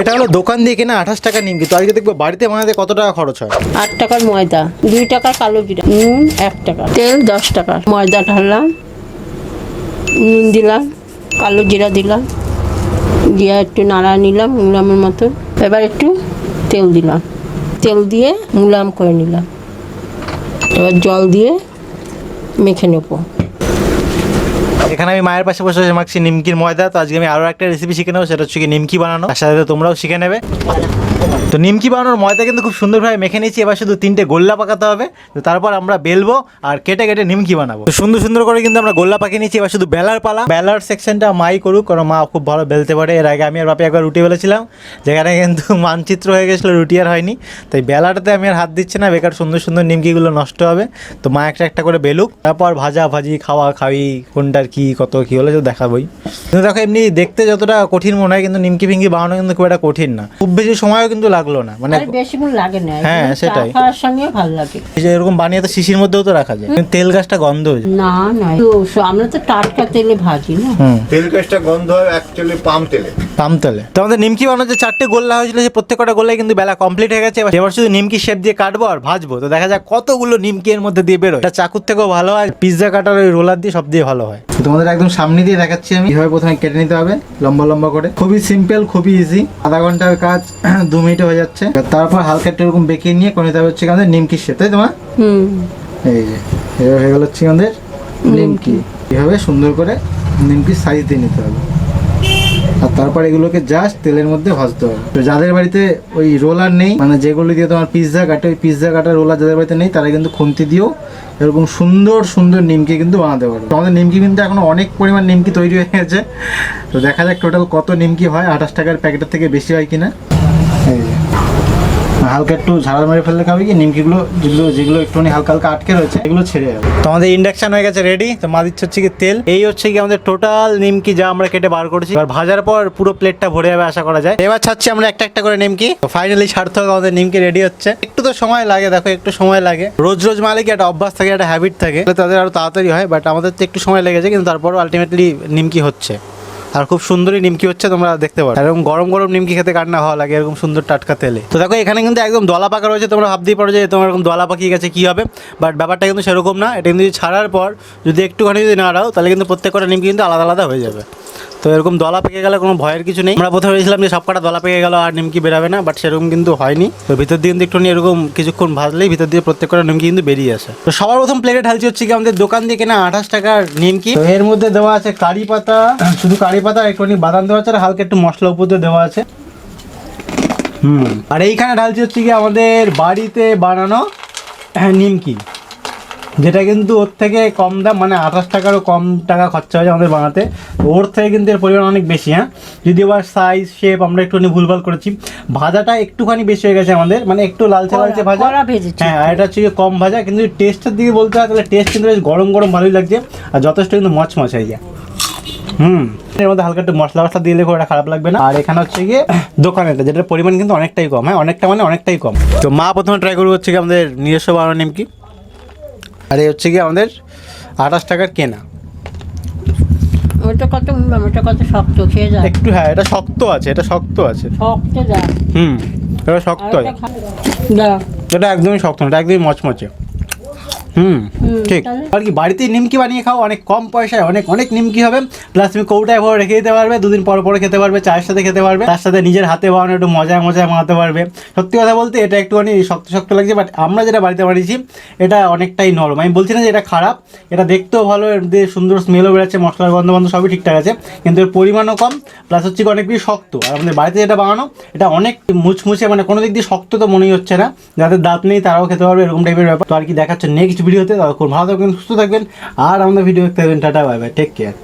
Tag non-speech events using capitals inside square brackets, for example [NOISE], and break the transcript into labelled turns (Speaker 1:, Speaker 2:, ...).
Speaker 1: এটা হলো দোকান দিয়ে কেনা আঠাশ টাকা নিমকি। তো আজকে দেখব বাড়িতে বানাতে কত টাকা খরচ হয়?
Speaker 2: আট টাকার ময়দা, দুই টাকার কালো জিরা, নুন এক টাকা, তেল দশ টাকা। ময়দা ঢাললাম, নুন দিলাম, কালো জিরা দিলাম, দিয়ে একটু নাড়া নিলাম মুলামের মতো। এবার একটু তেল দিলাম। তেল দিয়ে মুলাম করে নিলাম। এবার জল দিয়ে মেখে নেব।
Speaker 1: এখানে আমি মায়ের পাশে বসে বসে মাখছি নিমকির ময়দা, তো আজকে আমি আরও একটা রেসিপি শিখে নেব, সেটা হচ্ছে কি নিমকি বানানো। তার সাথে তোমরাও শিখে নেবে। তো নিমকি বানানোর ময়দা কিন্তু খুব সুন্দরভাবে মেখে নিয়েছি। এবার শুধু তিনটে গোল্লা পাকাতে হবে। তো তারপর আমরা বেলবো আর কেটে কেটে নিমকি বানাবো। তো সুন্দর সুন্দর করে কিন্তু আমরা গোল্লা পাকিয়ে নিয়েছি। এবার শুধু বেলার পালা। বেলার সেকশনটা মাই করুক, কারণ মা খুব ভালো বেলতে পারে। এর আগে আমি আর বাপি একবার রুটি বেলেছিলাম। যেখানে কিন্তু [LAUGHS] মানচিত্র হয়ে গেছিল, রুটি আর হয়নি। তাই বেলাটাতে আমি আর হাত দিচ্ছি না। বেকার সুন্দর সুন্দর নিমকিগুলো নষ্ট হবে। তো মা একটা একটা করে বেলুক। তারপর ভাজা ভাজি, খাওয়া খাওয়ি কোনটার কি, কত কি হলে তো দেখাবোই। কিন্তু দেখো, এমনি দেখতে যতটা কঠিন মনে হয়, কিন্তু নিমকি ফিঙ্কি বানানো কিন্তু খুব একটা কঠিন না। খুব বেশি সময়ও কিন্তু লাগল না মানে
Speaker 2: বেশিক্ষণ লাগে না
Speaker 1: হ্যাঁ, সেটাই।
Speaker 2: খাওয়ার সঙ্গে ভালো লাগে।
Speaker 1: এই যে এরকম বানিয়ে তো শিশির মধ্যেও তো রাখা যায় কিন্তু তেল গাছটা গন্ধ হয়ে
Speaker 2: না না তো আমরা তো টাটকা তেলে ভাজি না।
Speaker 3: তেল গাছটা গন্ধ হয় অ্যাকচুয়ালি পাম তেলে।
Speaker 1: পাম তেলে। তো আমাদের নিমকি বানানোর যে চারটে গোল্লা হয়েছিল যে প্রত্যেকটা গোল্লাই কিন্তু বেলা কমপ্লিট হয়ে গেছে এবার এবার শুধু নিমকি শেপ দিয়ে কাটবো আর ভাজবো। তো দেখা যাক কতগুলো নিমকি এর মধ্যে দিয়ে বেরোয়। এটা চাকুর থেকেও ভালো হয় পিৎজা কাটার ওই রোলার দিয়ে সব দিয়ে ভালো হয়। তোমাদের একদম সামনে দিয়ে দেখাচ্ছি আমি। এভাবে প্রথমে কেটে নিতে হবে লম্বা লম্বা করে। খুবই সিম্পল খুবই ইজি আধা ঘণ্টার কাজ [CLEARS THROAT] দু মিনিটে হয়ে যাচ্ছে। তারপর হালকা একটু এরকম বেঁকিয়ে নিয়ে করে নিতে হবে হচ্ছে আমাদের নিমকি সে তাই তোমার এই যে এভাবে হয়ে গেল হচ্ছে আমাদের নিমকি। এভাবে সুন্দর করে নিমকি সাইজ দিয়ে নিতে হবে। আর তারপর এগুলোকে জাস্ট তেলের মধ্যে ভাজতে হবে। তো যাদের বাড়িতে ওই রোলার নেই মানে যেগুলো দিয়ে তোমার পিৎজা কাটে ওই পিৎজা কাটার রোলার যাদের বাড়িতে নেই, তারা কিন্তু খুন্তি দিয়েও এরকম সুন্দর সুন্দর নিমকি কিন্তু বানাতে পারবে। আমাদের নিমকি কিন্তু এখন অনেক পরিমাণ নিমকি তৈরি হয়ে গেছে। তো দেখা যাক টোটাল কত নিমকি হয়, আঠাশ টাকার প্যাকেটের থেকে বেশি হয় কিনা। হালকা একটু ঝাড়া মেরে ফেললে খাবে কি? নিমকিগুলো, যেগুলো যেগুলো একটুখানি হালকা হালকা আটকে রয়েছে, এগুলো ছেড়ে যাবে তো আমাদের ইন্ডাকশন হয়ে গেছে রেডি তো মা দিচ্ছে হচ্ছে কি তেল। এই হচ্ছে কি আমাদের টোটাল নিমকি যা আমরা কেটে বার করেছি। এবার ভাজার পর পুরো প্লেটটা ভরে যাবে আশা করা যায়। এবার ছাড়ছি আমরা একটা একটা করে নিমকি। তো ফাইনালি হবে আমাদের নিমকি রেডি হচ্ছে। একটু তো সময় লাগে, দেখো, একটু সময় লাগে। রোজ রোজ মালিক একটা অভ্যাস থাকে, একটা হ্যাবিট থাকে। তাদের আরও তাড়াতাড়ি হয় বাট আমাদের তো একটু সময় লেগেছে, কিন্তু তারপরও আলটিমেটলি নিমকি হচ্ছে। আর খুব সুন্দরই নিমকি হচ্ছে, তোমরা দেখতে পারো। এরকম গরম গরম নিমকি খেতে কার না হওয়া লাগে, এরকম সুন্দর টাটকা তেলে। তো দেখো, এখানে কিন্তু একদম দলা পাকা রয়েছে, তোমরা ভাবতেই পারো যে তোমার এরকম দলা পাকিয়ে গেছে, কি হবে? বাট ব্যাপারটা কিন্তু সেরকম না, এটা কিন্তু ছাড়ার পর যদি একটুখানি যদি নাড়াও, তাহলে কিন্তু প্রত্যেকটা নিমকি কিন্তু আলাদা আলাদা হয়ে যাবে। তো এরকম দলা পেকে গেলে কোনো ভয়ের কিছু নেই। আমরা প্রথমে ভেবেছিলাম যে সবকটা দলা পেকে গেল আর নিমকি বেরাবে না বাট সেরকম কিন্তু হয়নি। তো ভিতর দিয়ে কিন্তু একটুখানি এরকম কিছুক্ষণ ভাজলেই ভিতর দিয়ে প্রত্যেকটা নিমকি কিন্তু বেরিয়ে আসে। তো সবার প্রথম প্লেটে ঢালছি হচ্ছে কি আমাদের দোকান দিয়ে কেনা আঠাশ টাকার নিমকি। তো এর মধ্যে দেওয়া আছে কারি পাতা শুধু কারি পাতা একটুখানি বাদাম দেওয়া আছে আর হালকা একটু মশলা উপর দিয়ে দেওয়া আছে। হুম আর এইখানে ঢালছি হচ্ছে কি আমাদের বাড়িতে বানানো হ্যাঁ, নিমকি। যেটা কিন্তু ওর থেকে কম দাম মানে আঠাশ টাকারও কম টাকা খরচা হয়েছে আমাদের বানাতে। ওর থেকে কিন্তু এর পরিমাণ অনেক বেশি হ্যাঁ? যদি আবার সাইজ শেপ আমরা একটুখানি ভুলভাল করেছি ভাজাটা একটুখানি বেশি হয়ে গেছে আমাদের মানে একটু লালচে লালচে ভাজা। হ্যাঁ আর এটা হচ্ছে গিয়ে কম ভাজা কিন্তু টেস্টের দিকে বলতে হয় তাহলে টেস্ট কিন্তু বেশ গরম গরম ভালোই লাগছে আর যথেষ্ট কিন্তু মচমচ হয়ে যায়। হুম এর মধ্যে হালকা একটু মশলা মশলা দিয়ে খুব একটা খারাপ লাগবে না। আর এখানে হচ্ছে গিয়ে দোকানেতে যেটার পরিমাণ কিন্তু অনেকটাই কম হ্যাঁ অনেকটা মানে অনেকটাই কম। তো মা প্রথমে ট্রাই করব হচ্ছে কি আমাদের নিজস্ব বানানো নিমকি। আর এই হচ্ছে কি আমাদের আঠাশ টাকার কেনা।
Speaker 2: ওটা কত মূল্য ওটা কত শক্ত? খেয়ে যায়
Speaker 1: একটু হ্যাঁ এটা শক্ত আছে এটা শক্ত আছে।
Speaker 2: শক্ত যা।
Speaker 1: হুম এটা শক্ত আছে।
Speaker 2: না
Speaker 1: এটা একদমই শক্ত না এটা একদমই মচমচে। হুম ঠিক? আর কি বাড়িতে নিমকি বানিয়ে খাও অনেক কম পয়সায় অনেক অনেক নিমকি হবে। প্লাস তুমি কৌটায় ভরে রেখে দিতে পারবে দুদিন পর পরে খেতে পারবে চায়ের সাথে খেতে পারবে তার সাথে নিজের হাতে বানানো একটু মজায় মজায় বানাতে পারবে। সত্যি কথা বলতে এটা একটুখানি শক্ত শক্ত লাগছে বাট আমরা যেটা বাড়িতে বানিয়েছি এটা অনেকটাই নরম। আমি বলছি না যে এটা খারাপ এটা দেখতেও ভালো দিয়ে সুন্দর স্মেলও বেরোচ্ছে মশলার গন্ধ বন্ধ সবই ঠিকঠাক আছে কিন্তু এর পরিমাণও কম প্লাস হচ্ছে কি অনেক বেশি শক্ত। আর আমাদের বাড়িতে যেটা বানানো এটা অনেক মুচমুচে মানে কোনো দিক দিয়ে শক্ত তো মনেই হচ্ছে না যাদের দাঁত নেই তারাও খেতে পারবে এরকম টাইপের ব্যাপার। তো আর কি দেখাচ্ছে নেক্সট ভিডিওতে তখন ভালো থাকবেন, সুস্থ থাকবেন, আর আমাদের ভিডিও দেখতে থাকবেন, tata, bye bye take care